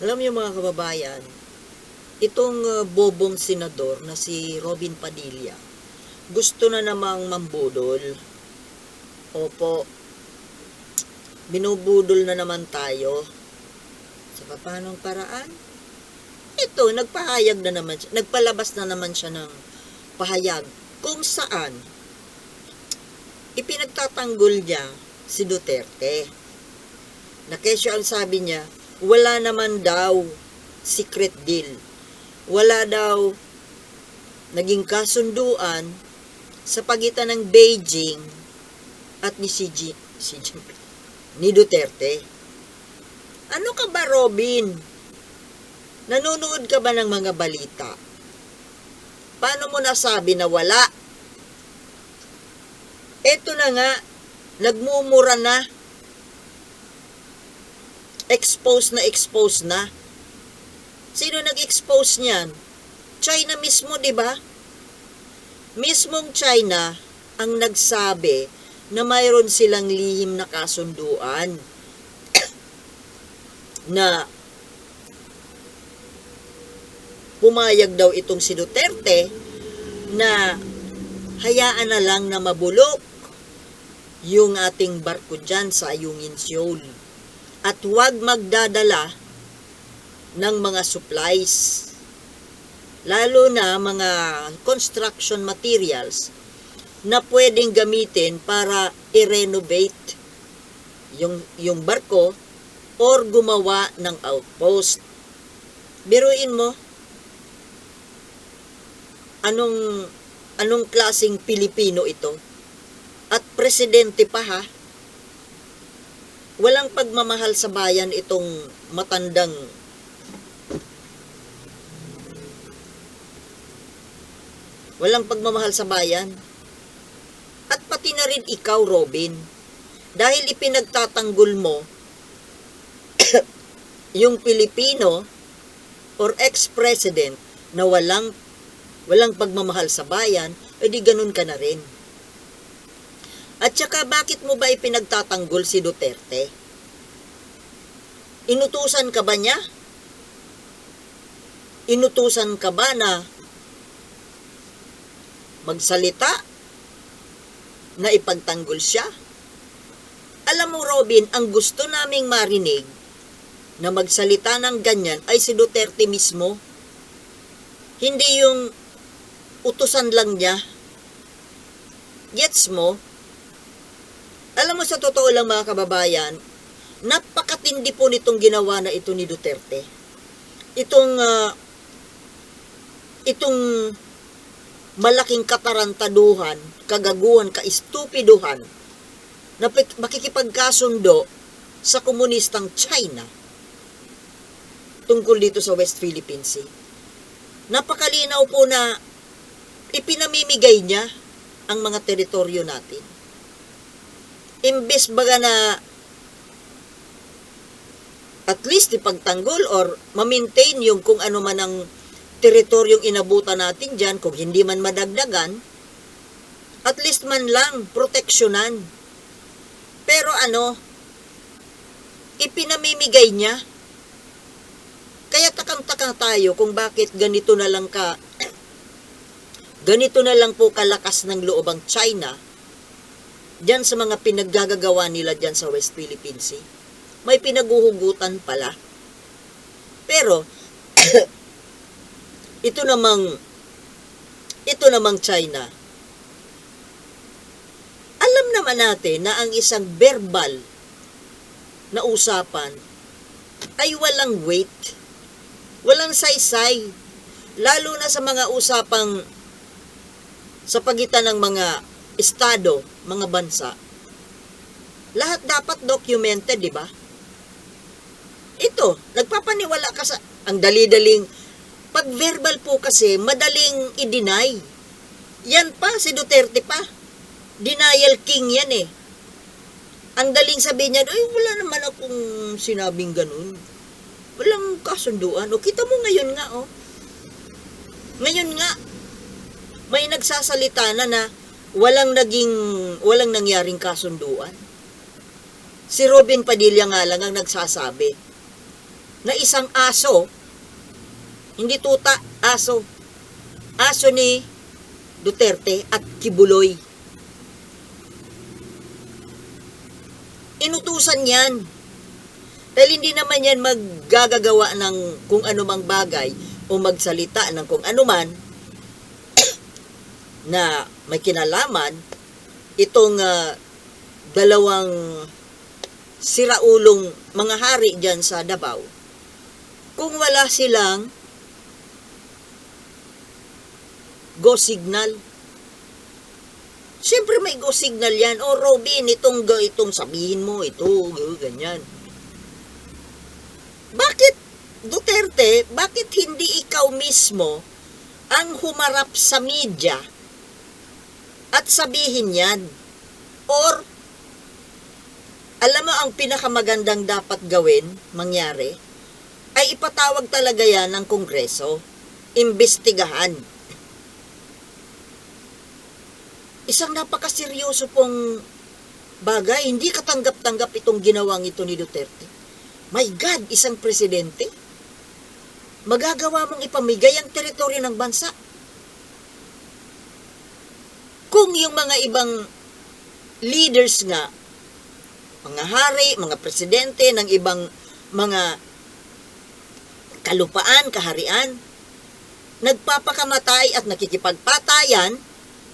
Alam niyo mga kababayan, itong uh, bobong senador na si Robin Padilla, gusto na namang mambudol. Opo, binubudol na naman tayo. Sa papanong paraan? Ito, nagpahayag na naman siya, nagpalabas na naman siya ng pahayag kung saan ipinagtatanggol niya si Duterte. Na kesyo ang sabi niya, wala naman daw secret deal. Wala daw naging kasunduan sa pagitan ng Beijing at ni Xi, Ji- Xi Jinping, ni Duterte. Ano ka ba, Robin? Nanonood ka ba ng mga balita? Paano mo nasabi na wala? Eto na nga, nagmumura na. Expose na expose na. Sino nag-expose niyan? China mismo, di ba? Mismong China ang nagsabi na mayroon silang lihim na kasunduan na pumayag daw itong si Duterte na hayaan na lang na mabulok yung ating barko dyan sa Ayungin Seoul. At huwag magdadala ng mga supplies. Lalo na mga construction materials na pwedeng gamitin para i-renovate yung, yung barko or gumawa ng outpost. Biruin mo, anong anong klasing Pilipino ito? At presidente pa ha? Walang pagmamahal sa bayan itong matandang Walang pagmamahal sa bayan. At pati na rin ikaw, Robin. Dahil ipinagtatanggol mo yung Pilipino or ex-president na walang walang pagmamahal sa bayan, edi ganun ka na rin. At saka bakit mo ba ipinagtatanggol si Duterte? Inutusan ka ba niya? Inutusan ka ba na magsalita na ipagtanggol siya? Alam mo Robin, ang gusto naming marinig na magsalita ng ganyan ay si Duterte mismo. Hindi yung utusan lang niya. Gets mo? Alam mo sa totoo lang mga kababayan, napakatindi po nitong ginawa na ito ni Duterte. Itong ah, itong malaking katarantaduhan, kagaguhan, kaistupiduhan na makikipagkasundo sa komunistang China tungkol dito sa West Philippine Sea. Napakalinaw po na ipinamimigay niya ang mga teritoryo natin. Imbes baga na at least ipagtanggol or ma-maintain yung kung ano man ang teritoryong inabutan natin dyan, kung hindi man madagdagan, at least man lang proteksyonan. Pero ano, ipinamimigay niya. Kaya takang-takang tayo kung bakit ganito na lang ka ganito na lang po kalakas ng loob ang China dyan sa mga pinaggagawa nila dyan sa West Philippine Sea. May pinaguhugutan pala. Pero, ito namang, ito namang China, alam naman natin na ang isang verbal na usapan ay walang weight, walang saysay, lalo na sa mga usapang sa pagitan ng mga estado, mga bansa. Lahat dapat documented, di ba? Ito, nagpapaniwala ka sa ang dali-daling pag verbal po kasi madaling i-deny. Yan pa si Duterte pa. Denial king yan eh. Ang daling sabihin niya, ay wala naman akong sinabing ganun. Walang kasunduan. O kita mo ngayon nga oh. Ngayon nga, may nagsasalita na na walang naging, walang nangyaring kasunduan. Si Robin Padilla nga lang ang nagsasabi na isang aso, hindi tuta, aso, aso ni Duterte at Kibuloy. Inutusan yan. Dahil hindi naman yan maggagagawa ng kung anumang bagay o magsalita ng kung anuman na may kinalaman itong ah, dalawang siraulong mga hari dyan sa Davao kung wala silang go signal. Siyempre may go signal yan. O Robin, itong, ga- itong sabihin mo, ito, g- ganyan. Bakit, Duterte, bakit hindi ikaw mismo ang humarap sa media at sabihin yan? Or, alam mo ang pinakamagandang dapat gawin, mangyari, ay ipatawag talaga yan ng Kongreso. Imbestigahan. Isang napakaseryoso pong bagay. Hindi katanggap-tanggap itong ginawang ito ni Duterte. My God, isang presidente. Magagawa mong ipamigay ang teritoryo ng bansa. Kung yung mga ibang leaders nga, mga hari, mga presidente ng ibang mga kalupaan, kaharian, nagpapakamatay at nakikipagpatayan,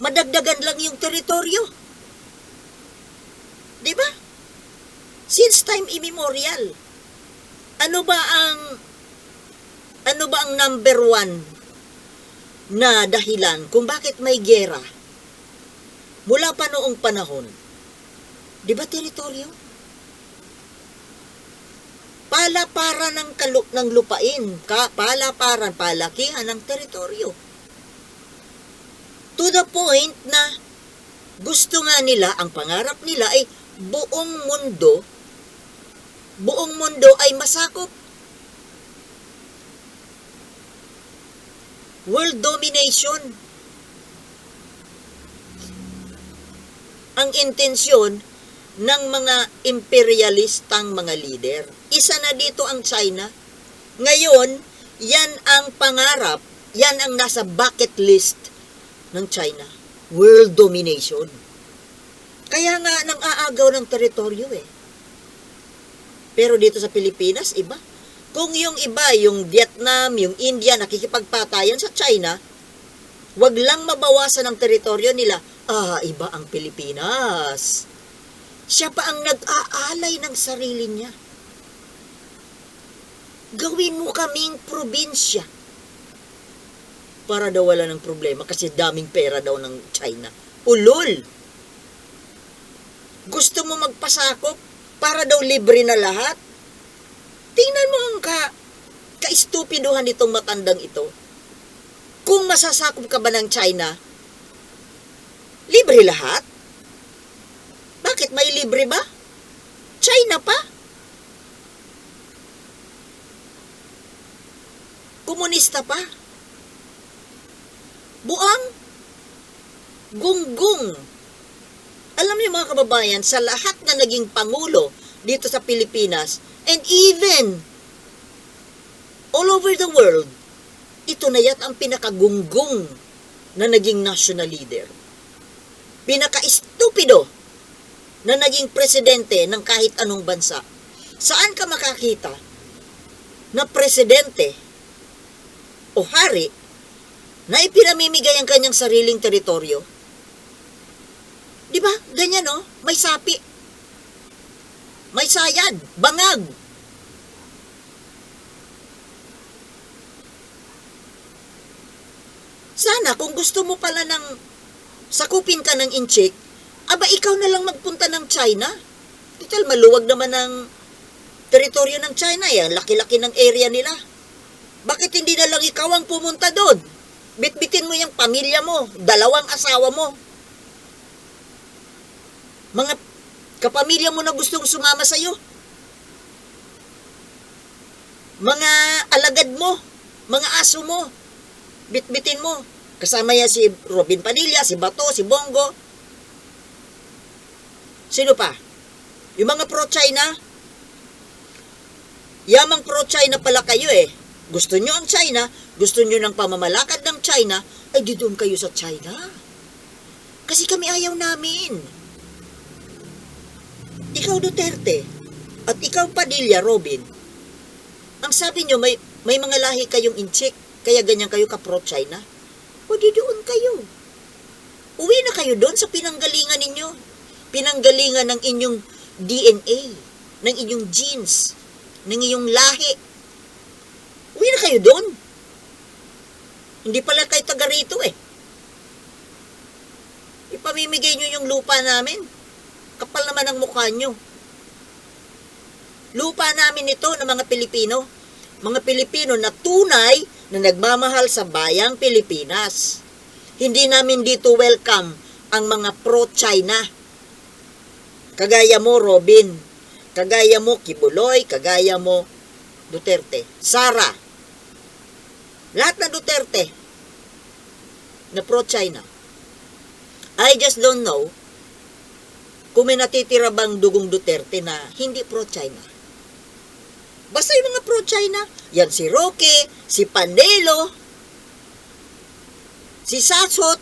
madagdagan lang yung teritoryo. Di ba? Since time immemorial. Ano ba ang ano ba ang number one na dahilan kung bakit may gera? Mula pa noong panahon. Di ba teritoryo? Palaparan ng kalup ng lupain, ka, palaparan, palakihan ng teritoryo to the point na gusto nga nila, ang pangarap nila ay buong mundo, buong mundo ay masakop. World domination. Ang intensyon ng mga imperialistang mga leader. Isa na dito ang China. Ngayon, yan ang pangarap, yan ang nasa bucket list ng China. World domination. Kaya nga nang aagaw ng teritoryo eh. Pero dito sa Pilipinas, iba. Kung yung iba, yung Vietnam, yung India, nakikipagpatayan sa China, wag lang mabawasan ang teritoryo nila. Ah, iba ang Pilipinas. Siya pa ang nag-aalay ng sarili niya. Gawin mo kaming probinsya para daw wala ng problema kasi daming pera daw ng China. Ulol! Gusto mo magpasakop para daw libre na lahat? Tingnan mo ang ka, ka-estupiduhan nitong matandang ito. Kung masasakop ka ba ng China, libre lahat? Bakit may libre ba? China pa? Komunista pa? buang, gunggong. Alam niyo mga kababayan, sa lahat na naging pangulo dito sa Pilipinas, and even all over the world, ito na yat ang pinakagunggong na naging national leader. Pinaka-estupido na naging presidente ng kahit anong bansa. Saan ka makakita na presidente o hari na ipinamimigay ang kanyang sariling teritoryo. Di ba? Ganyan, no? May sapi. May sayad. Bangag. Sana, kung gusto mo pala ng sakupin ka ng inchik, aba ikaw na lang magpunta ng China. Total, maluwag naman ang teritoryo ng China. Yan, laki-laki ng area nila. Bakit hindi na lang ikaw ang pumunta doon? Bitbitin mo yung pamilya mo, dalawang asawa mo. Mga kapamilya mo na gustong sumama sa'yo. Mga alagad mo, mga aso mo, bitbitin mo. Kasama yan si Robin Padilla, si Bato, si Bongo. Sino pa? Yung mga pro-China, Yamang pro-China pala kayo eh. Gusto nyo ang China, gusto nyo ng pamamalakad ng China, ay di doon kayo sa China. Kasi kami ayaw namin. Ikaw Duterte, at ikaw Padilla, Robin, ang sabi nyo, may, may mga lahi kayong incheck, kaya ganyan kayo ka pro-China. O di doon kayo. Uwi na kayo doon sa pinanggalingan ninyo. Pinanggalingan ng inyong DNA, ng inyong genes, ng inyong lahi. Na kayo doon. Hindi pala kayo taga rito eh. Ipamimigay nyo yung lupa namin. Kapal naman ang mukha nyo. Lupa namin ito ng mga Pilipino. Mga Pilipino na tunay na nagmamahal sa bayang Pilipinas. Hindi namin dito welcome ang mga pro-China. Kagaya mo, Robin. Kagaya mo, Kibuloy. Kagaya mo, Duterte. Sara. Lahat na Duterte na pro-China. I just don't know kung may natitira bang dugong Duterte na hindi pro-China. Basta yung mga pro-China, yan si Roque, si Pandelo, si Sasot,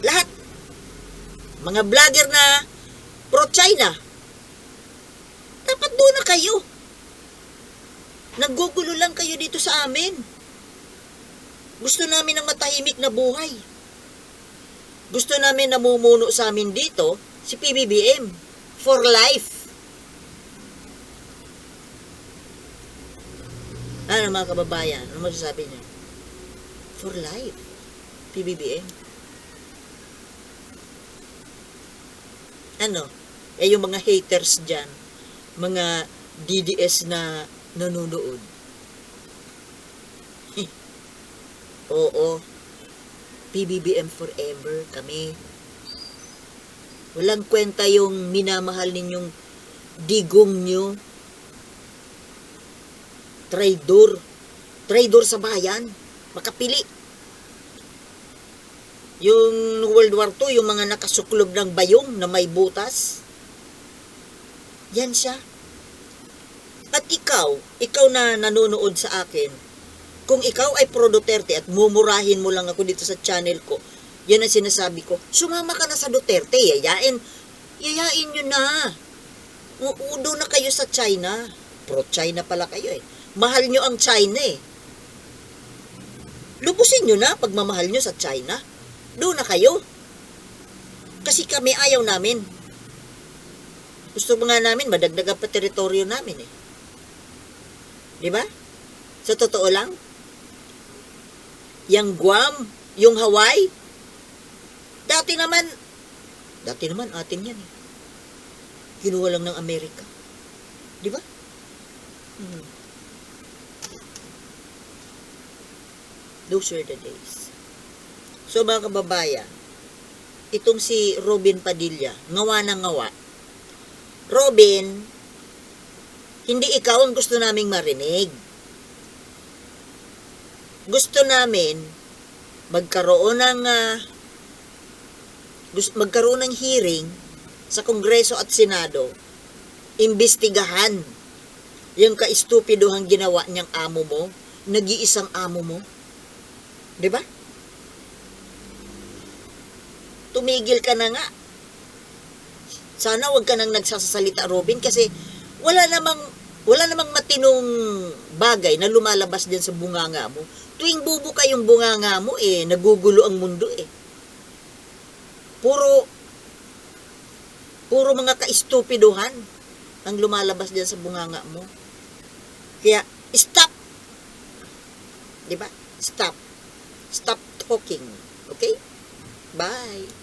lahat. Mga vlogger na pro-China. Dapat doon na kayo. Naggugulo lang kayo dito sa amin. Gusto namin ng matahimik na buhay. Gusto namin namumuno sa amin dito si PBBM for life. Ano mga kababayan? Ano masasabi niyo? For life. PBBM. Ano? Eh yung mga haters dyan, mga DDS na nanonood. Oo. PBBM forever kami. Walang kwenta yung minamahal ninyong digong nyo. Traidor. Traidor sa bayan. Makapili. Yung World War II, yung mga nakasuklob ng bayong na may butas. Yan siya. At ikaw, ikaw na nanonood sa akin, kung ikaw ay pro Duterte at mumurahin mo lang ako dito sa channel ko, yan ang sinasabi ko, sumama ka na sa Duterte, yayain, yayain nyo na. Uudo na kayo sa China. Pro-China pala kayo eh. Mahal nyo ang China eh. Lubusin nyo na pagmamahal nyo sa China. Doon na kayo. Kasi kami ayaw namin. Gusto nga namin, madagdagan pa teritoryo namin eh. Di ba? Sa totoo lang, yung Guam, yung Hawaii, dati naman, dati naman atin yan eh. Kinuha lang ng Amerika. Di ba? Hmm. Those were the days. So mga kababayan, itong si Robin Padilla, ngawa na ngawa. Robin, hindi ikaw ang gusto naming marinig. Gusto namin magkaroon ng gus- magkaroon ng hearing sa Kongreso at Senado. Imbestigahan yung kaistupidohang ginawa niyang amo mo, nag-iisang amo mo. 'Di ba? Tumigil ka na nga. Sana wag ka nang nagsasalita, Robin, kasi wala namang wala namang matinong bagay na lumalabas diyan sa bunganga mo. Tuwing bubo ka yung bunganga mo, eh, nagugulo ang mundo, eh. Puro, puro mga kaistupiduhan ang lumalabas diyan sa bunganga mo. Kaya, stop! Di ba? Stop. Stop talking. Okay? Bye.